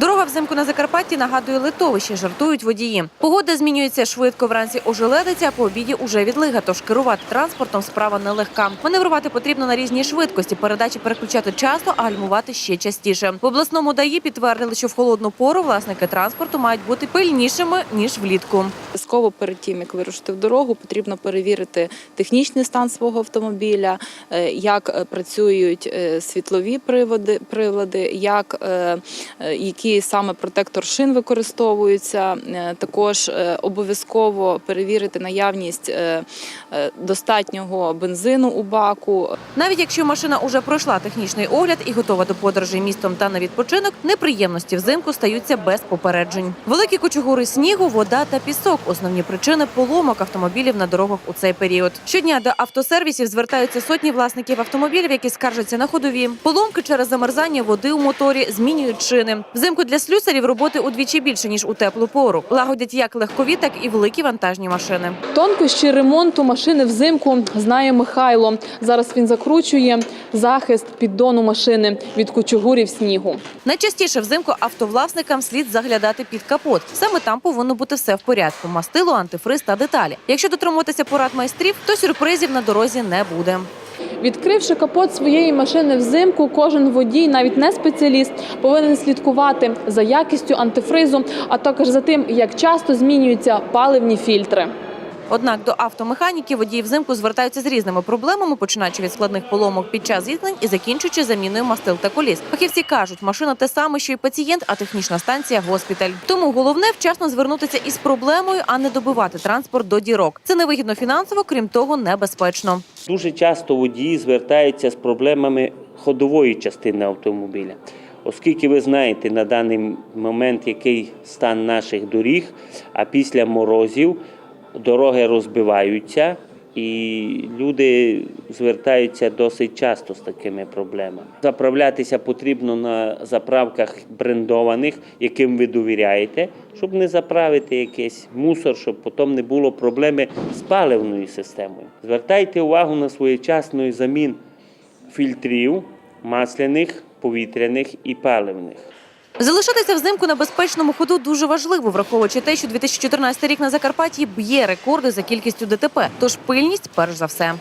Дорога взимку на Закарпатті нагадує литовище, жартують водії. Погода змінюється швидко. Вранці ожеледиться, а по обіді уже відлига. Тож керувати транспортом справа нелегка. Маневрувати потрібно на різній швидкості. Передачі переключати часто, а гальмувати ще частіше. В обласному ДАІ підтвердили, що в холодну пору власники транспорту мають бути пильнішими ніж влітку. Обов'язково перед тим, як вирушити в дорогу, потрібно перевірити технічний стан свого автомобіля, е, як е, працюють е, світлові приводи, прилади, як, е, який саме протектор шин використовується. Е, Також е, обов'язково перевірити наявність е, достатнього бензину у баку, Навіть якщо машина уже пройшла технічний огляд і готова до подорожей містом та на відпочинок, неприємності взимку стаються без попереджень. Великі кучугури снігу, вода та пісок основні причини поломок автомобілів на дорогах у цей період. Щодня до автосервісів звертаються сотні власників автомобілів, які скаржаться на ходові. Поломки через замерзання води у моторі змінюють шини. Взимку для слюсарів роботи удвічі більше ніж у теплу пору. Лагодять як легкові, так і великі вантажні машини. Тонкощі ремонту машини взимку знає Михайло. Зараз він закручує захист піддону машини від кучугурів снігу. Найчастіше взимку автовласникам слід заглядати під капот. Саме там повинно бути все в порядку: мастило, антифриз та деталі. Якщо дотримуватися порад майстрів, то сюрпризів на дорозі не буде. Відкривши капот своєї машини взимку, кожен водій, навіть не спеціаліст, повинен слідкувати за якістю антифризу, а також за тим, як часто змінюються паливні фільтри. Однак до автомеханіки водії взимку звертаються з різними проблемами, починаючи від складних поломок під час зіткнень і закінчуючи заміною мастил та коліс. Фахівці кажуть, машина те саме, що й пацієнт, а технічна станція госпіталь. Тому головне вчасно звернутися із проблемою, а не добивати транспорт до дірок. Це невигідно фінансово, крім того, небезпечно. Дуже часто водії звертаються з проблемами ходової частини автомобіля. Оскільки ви знаєте на даний момент, який стан наших доріг, а після морозів дороги розбиваються, і люди звертаються досить часто з такими проблемами. Заправлятися потрібно на заправках брендованих, яким ви довіряєте, щоб не заправити якийсь мусор, щоб потім не було проблеми з паливною системою. Звертайте увагу на своєчасний замін фільтрів масляних, повітряних і паливних. Залишатися взимку на безпечному ходу дуже важливо, враховуючи те, що 2014 рік на Закарпатті б'є рекорди за кількістю ДТП. Тож пильність перш за все.